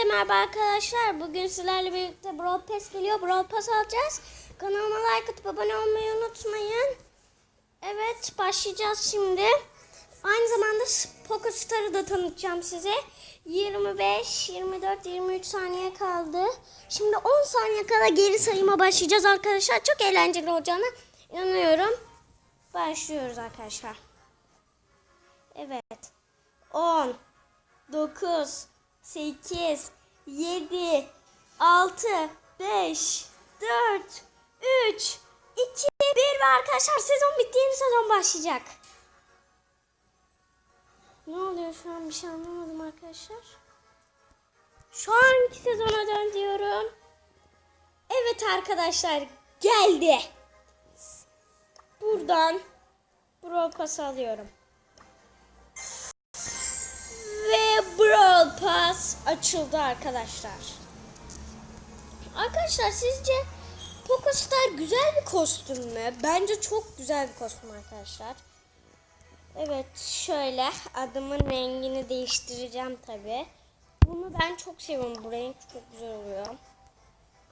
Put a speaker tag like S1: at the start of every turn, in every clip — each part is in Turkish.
S1: Hepinize merhaba arkadaşlar. Bugün sizlerle birlikte Brawl Pass geliyor. Brawl Pass alacağız. Kanalıma like atıp abone olmayı unutmayın. Evet başlayacağız şimdi. Aynı zamanda Poco Star'ı da tanıtacağım size. 25, 24, 23 saniye kaldı. Şimdi 10 saniye kala geri sayıma başlayacağız arkadaşlar. Çok eğlenceli olacağına inanıyorum. Başlıyoruz arkadaşlar. Evet. 10, 9, 8, 7, 6, 5, 4, 3, 2, 1 ve arkadaşlar sezon bitti yeni sezon başlayacak. Ne oluyor şu an bir şey anlamadım arkadaşlar. Şu anki sezona dön diyorum. Evet arkadaşlar geldi. Buradan Brawl Pass alıyorum. Brawl Pass açıldı arkadaşlar. Arkadaşlar sizce Poco güzel bir kostüm mü? Bence çok güzel bir kostüm arkadaşlar. Evet şöyle adımın rengini değiştireceğim tabi. Bunu ben çok seviyorum. Bu renk çok güzel oluyor.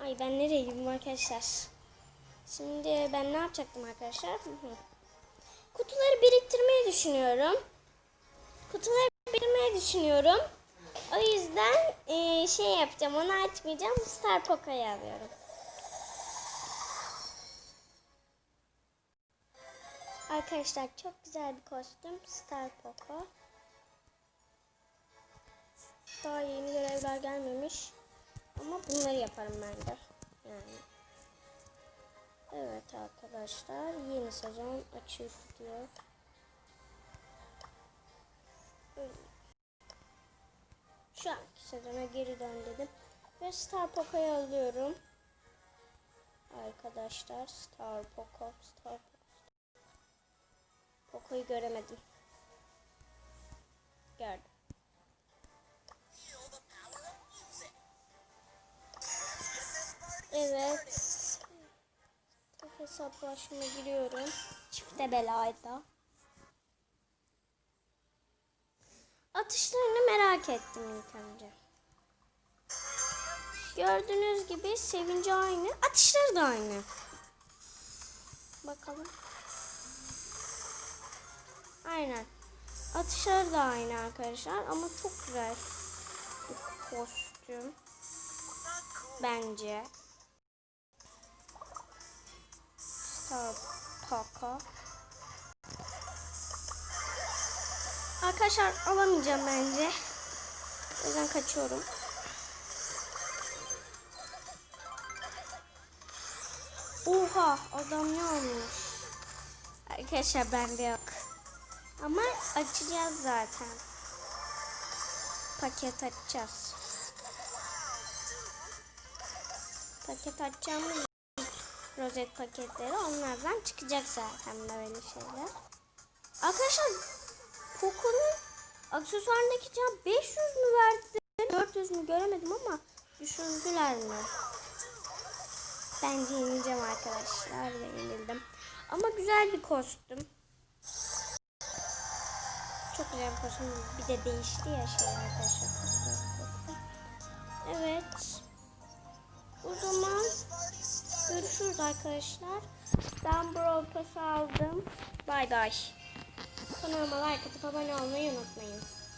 S1: Ay ben nereye gidiyorum arkadaşlar? Şimdi ben ne yapacaktım arkadaşlar? Kutuları biriktirmeyi düşünüyorum. Kutuları biriktirmeyi düşünüyorum. O yüzden eee, şey yapacağım. Onu açmayacağım. Star Poco'yu alıyorum. Arkadaşlar çok güzel bir kostüm. Star Poco. Daha yeni görevler gelmemiş. Ama bunları yaparım ben de. Yani. Evet arkadaşlar yeni sezon açıyor diyor. Şu anki sezona geri dön dedim. Ve Star Poco'yu alıyorum. Arkadaşlar Star Poco, Star Poco. Poco'yu göremedim. Gördüm. Evet. Hesaplaşma giriyorum. Çifte belayda. Atışlarını merak ettim ilk önce. Gördüğünüz gibi sevinci aynı. Atışları da aynı. Bakalım. Aynen. Atışları da aynı arkadaşlar ama çok güzel bir kostüm. Bence. Star Poco. Arkadaşlar alamayacağım bence. O yüzden kaçıyorum. Oha adam ne olmuş? Arkadaşlar bende yok. Ama açacağız zaten. Paket açacağız. Paket açacağımız rozet paketleri onlardan çıkacak zaten böyle şeyler. Arkadaşlar Poco'nun aksesuarındaki can 500 mü verdi? 400 mü göremedim ama düşündüler mi? Bence yenileceğim arkadaşlar ve yenildim. Ama güzel bir kostüm. Çok güzel bir kostüm. Bir de değişti ya şey arkadaşlar. Evet. O zaman görüşürüz arkadaşlar. Ben Brawl Pass aldım. Bay bay. Kanalıma like atıp abone olmayı unutmayın.